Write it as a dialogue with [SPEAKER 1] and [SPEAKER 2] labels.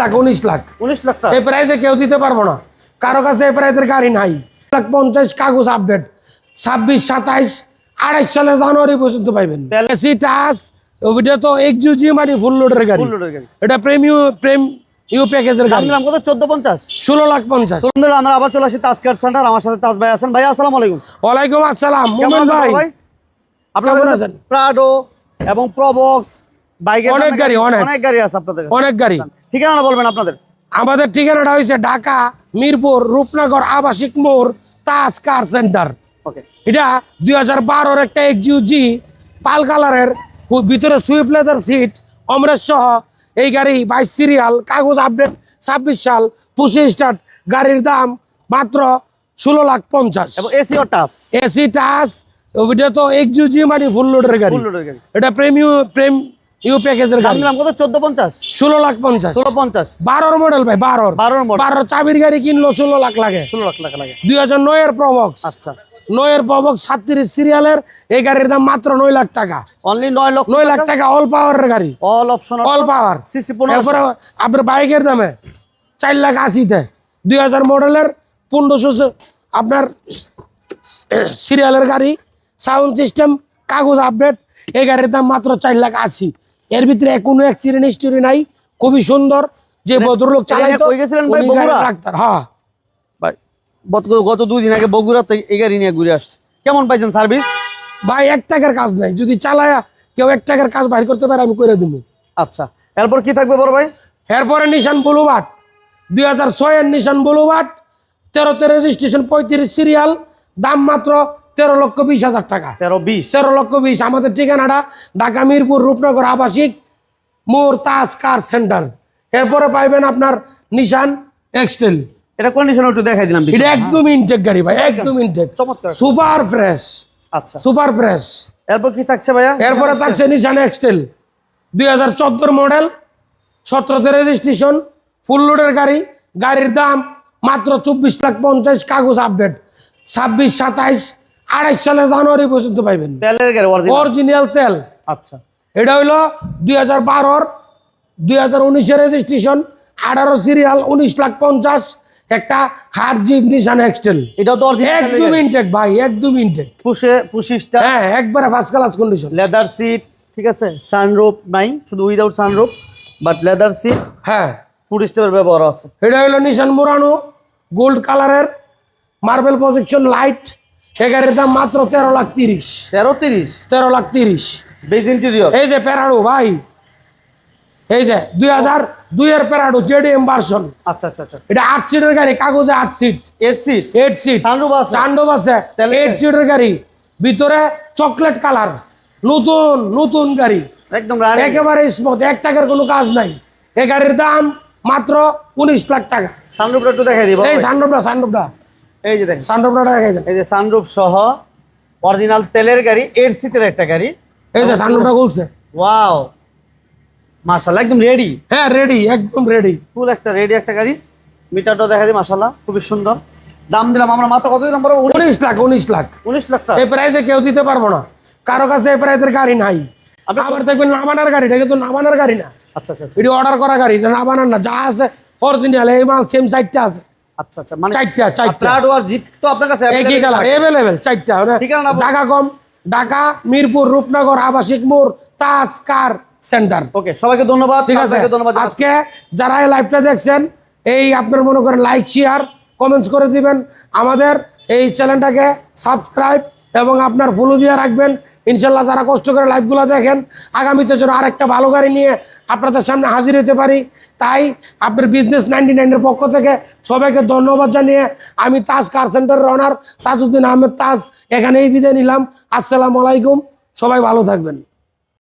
[SPEAKER 1] লাখ উনিশ লাখ।
[SPEAKER 2] উনিশ লাখ
[SPEAKER 1] এই প্রাইসে কেউ দিতে পারব না। কারও কাছে এই প্রাইসের গাড়ি নাই। লাখ পঞ্চাশ কাগজ আপডেট ছাব্বিশ সাতাইশ আড়াইশ সালের জানুয়ারি পর্যন্ত পাইবেন। এসি টাস ওইটা তো এক্সিউজি মানে ফুল লোডের গাড়ি।
[SPEAKER 2] ফুল লোডের গাড়ি।
[SPEAKER 1] এটা প্রেমিউ প্রেম ইউ প্যাকেজের গাড়ি।
[SPEAKER 2] দিলাম কত? চোদ্দ পঞ্চাশ।
[SPEAKER 1] ষোলো লাখ পঞ্চাশ।
[SPEAKER 2] সুন্দর আমরা আবার চলে আসি তাজকার সেন্টার আমার সাথে তাজ ভাই আছেন। ভাই আসসালামু আলাইকুম।
[SPEAKER 1] ওয়ালাইকুম আসসালাম।
[SPEAKER 2] কেমন
[SPEAKER 1] ভাই?
[SPEAKER 2] আপনাদের কাছে? প্রাডো এবং প্রবক্স বাইকের
[SPEAKER 1] অনেক গাড়ি, অনেক।
[SPEAKER 2] অনেক গাড়ি আছে আপনাদের
[SPEAKER 1] অনেক গাড়ি।
[SPEAKER 2] ঠিকানা বলবেন আপনাদের।
[SPEAKER 1] আমাদের ঠিকানাটা হয়েছে ঢাকা মিরপুর রূপনগর আবাসিক মোড় তাজ কার সেন্টার।
[SPEAKER 2] ওকে
[SPEAKER 1] এটা দুই হাজার বারোর একটা এক্সিউজি পাল কালারের ভিতরে সুইফট লেদার সিট অমরেশ সহ এই গাড়ি বাইশ সিরিয়াল কাগজ আপডেট ছাব্বিশ সাল পঁচিশ স্টার্ট গাড়ির দাম মাত্র ষোলো লাখ পঞ্চাশ।
[SPEAKER 2] এবং এসি টাচ।
[SPEAKER 1] এসি টাস ওইটা তো এক্সিউজি মানে ফুল লোডের গাড়ি। এটা প্রেমিউ প্রেম ইউ প্যাকেজের
[SPEAKER 2] দাম
[SPEAKER 1] গাড়ি।
[SPEAKER 2] দিলাম কত? চোদ্দ পঞ্চাশ।
[SPEAKER 1] ষোলো লাখ পঞ্চাশ।
[SPEAKER 2] ষোলো পঞ্চাশ।
[SPEAKER 1] বারোর মডেল ভাই বারোর।
[SPEAKER 2] 12 model।
[SPEAKER 1] বারোর চাবির গাড়ি কিনলো ষোলো লাখ লাগে।
[SPEAKER 2] ষোলো লাখ টাকা লাগে।
[SPEAKER 1] প্রবক্স
[SPEAKER 2] আচ্ছা।
[SPEAKER 1] প্রবক্স সিরিয়ালের এই গাড়ির দাম মাত্র লাখ টাকা।
[SPEAKER 2] অনলি নয়
[SPEAKER 1] লাখ টাকা? অল পাওয়ারের গাড়ি।
[SPEAKER 2] All option
[SPEAKER 1] all power
[SPEAKER 2] CC
[SPEAKER 1] এরপরে আপনার বাইকের দামে চার লাখ আশিতে। দুই হাজার মডেলের পনেরোশো আপনার সিরিয়ালের গাড়ি সাউন্ড সিস্টেম কাগজ আপডেট এই গাড়ির দাম মাত্র চার লাখ আশি। এর ভিতরে কোনো অ্যাক্সিডেন্ট হিস্টোরি নাই খুবই সুন্দর যে ভদ্রলোক
[SPEAKER 2] এটা
[SPEAKER 1] চালাইতো
[SPEAKER 2] কই গেছিলেন ভাই, বগুড়া?
[SPEAKER 1] ডাক্তার হ্যাঁ।
[SPEAKER 2] ভাই গত- গত দুই দিন আগে বগুড়া থেকে এই গাড়ি নিয়ে ঘুরে আসছে। কেমন পাইছেন সার্ভিস
[SPEAKER 1] ভাই এক টাকার কাজ নাই। যদি চালায়া কেউ এক টাকার কাজ বাইর করতে পারে আমি করে দিব।
[SPEAKER 2] আচ্ছা এরপর কি থাকবে বড় ভাই?
[SPEAKER 1] এরপরে নিশান বুলুবাট দুই হাজার ছয়ের নিশান বুলুবাট তেরোতে রেজিস্ট্রেশন পঁয়ত্রিশ সিরিয়াল দাম মাত্র তেরো লক্ষ বিশ হাজার টাকা।
[SPEAKER 2] তেরো বিশ।
[SPEAKER 1] তেরো লক্ষ বিশ। আমাদের ঠিকানাটা ঢাকা মিরপুর রূপনগর আবাসিক মোর তাজ কার সেন্টার। এরপরে পাইবেন আপনার নিশান এক্সটেল।
[SPEAKER 2] এটা কন্ডিশন একটু দেখাই দিলাম
[SPEAKER 1] এটা একদম ইনটেক গাড়ি ভাই একদম ইনটেক
[SPEAKER 2] চমৎকার।
[SPEAKER 1] Super fresh.
[SPEAKER 2] আচ্ছা।
[SPEAKER 1] Super fresh.
[SPEAKER 2] এরপর কি থাকছে ভাইয়া?
[SPEAKER 1] এরপরে থাকছে নিশান এক্সটেল। দুই হাজার চোদ্দোর মডেল সতেরোতে রেজিস্ট্রেশন ফুল লোডের গাড়ি। গাড়ির দাম মাত্র চব্বিশ লাখ পঞ্চাশ কাগজ আপডেট ছাব্বিশ সাতাইশ আড়াইশ সালের জানুয়ারি পর্যন্ত পাইবেন।
[SPEAKER 2] তেলের গাড়ি অরিজিনাল
[SPEAKER 1] তেল।
[SPEAKER 2] আচ্ছা।
[SPEAKER 1] এটা হইল দুই হাজার বারোর দুই হাজার উনিশের রেজিস্ট্রেশন আঠারো সিরিয়াল উনিশ লাখ পঞ্চাশ একটা হার্ড জিপ নিশান এক্সটেল
[SPEAKER 2] এটা তো
[SPEAKER 1] একদম
[SPEAKER 2] অরিজিনাল
[SPEAKER 1] ইনটেক ভাই একদম ইনটেক
[SPEAKER 2] পুষে পুশিসটা
[SPEAKER 1] হ্যাঁ একবারে first class condition
[SPEAKER 2] leather seat ঠিক আছে? সানরুফ নাই শুধু without sunroof but leather seat
[SPEAKER 1] হ্যাঁ।
[SPEAKER 2] ফুড স্টেপের ব্যবহার আছে।
[SPEAKER 1] এটা হলো নিশান মুরানো গোল্ড কালারের মার্বেল প্রজেকশন লাইট এগারের দাম মাত্র তেরো লাখ তিরিশ।
[SPEAKER 2] তেরো তিরিশ?
[SPEAKER 1] তেরো লাখ তিরিশ।
[SPEAKER 2] বেজ ইন্টেরিয়র
[SPEAKER 1] এই যে প্যারাডো ভাই এই যে দুই হাজার দুইয়ের প্যারাডো জেডিএম ভার্সন
[SPEAKER 2] আচ্ছা আচ্ছা আচ্ছা।
[SPEAKER 1] এটা আট সিটের গাড়ি কাগজে আট সিট
[SPEAKER 2] এর সিট
[SPEAKER 1] এইট সিট
[SPEAKER 2] সানরুফ আছে?
[SPEAKER 1] সান্ডব আছে। এইট সিটের গাড়ি। ভিতরে চকলেট কালার নতুন নতুন গাড়ি।
[SPEAKER 2] একদম
[SPEAKER 1] একেবারে স্মুথ এক টাকার কোনো কাজ নাই। এই গাড়ির দাম মাত্র উনিশ লাখ টাকা।
[SPEAKER 2] সানরুফটা একটু দেখাই দিব
[SPEAKER 1] এই সান্ডবটা সান্ডবটা
[SPEAKER 2] এই যে দেখেন।
[SPEAKER 1] দেখাই দেন
[SPEAKER 2] এই যে সানরুফ সহ অরিজিনাল তেলের গাড়ি এর সিটের একটা গাড়ি।
[SPEAKER 1] এই যে সান্ডবটা খুলছে।
[SPEAKER 2] ওয়াও। মাশাআল্লাহ একদম রেডি
[SPEAKER 1] হ্যাঁ রেডি একদম রেডি
[SPEAKER 2] ফুল একটা রেডি একটা গাড়ি। মিটারটা দেখা যায় মাশাআল্লাহ খুবই সুন্দর। দাম দিলাম আমরা মাত্র কত দিলাম বড়?
[SPEAKER 1] উনিশ। লাখ উনিশ লাখ।
[SPEAKER 2] উনিশ লাখ টাকা।
[SPEAKER 1] এই প্রাইসে কেউ দিতে পারব না। কারও কাছে এই প্রাইসের গাড়ি নাই।
[SPEAKER 2] আপনি-
[SPEAKER 1] আবার দেখবেন নামানার গাড়ি এটা কিন্তু নামানার গাড়ি না।
[SPEAKER 2] আচ্ছা আচ্ছা আচ্ছা।
[SPEAKER 1] অর্ডার করা গাড়ি নামানার না। যা আছে অরিজিনাল এই মাল সেম চারটা আছে।
[SPEAKER 2] আচ্ছা আচ্ছা মানে
[SPEAKER 1] চারটা চারটা।
[SPEAKER 2] প্রাডো আর জিপ তো আপনার কাছে
[SPEAKER 1] একই কালার। এভেলেবেল চারটা
[SPEAKER 2] ঠিকানা
[SPEAKER 1] জায়গা কম ঢাকা মিরপুর রূপনগর আবাসিক মোড় তাজ কার সেন্টার।
[SPEAKER 2] ওকে সবাইকে ধন্যবাদ
[SPEAKER 1] ঠিক আছে?
[SPEAKER 2] ধন্যবাদ
[SPEAKER 1] আজকে যারা এই লাইভটা দেখছেন এই আপনার মনে করেন লাইক শেয়ার কমেন্টস করে দিবেন। আমাদের এই চ্যানেলটাকে সাবস্ক্রাইব এবং আপনার ফলো দিয়ে রাখবেন। ইনশাল্লাহ যারা কষ্ট করে লাইভগুলো দেখেন, আগামীতে যেন আরেকটা ভালো গাড়ি নিয়ে আপনাদের সামনে হাজির হতে পারি। তাই আপনার বিজনেস নাইনটি নাইনের পক্ষ থেকে সবাইকে ধন্যবাদ জানিয়ে আমি তাজ কার সেন্টারের অনার তাজউদ্দিন আহমেদ তাজ, এখানেই বিদায় নিলাম। আসসালামু আলাইকুম। সবাই ভালো থাকবেন।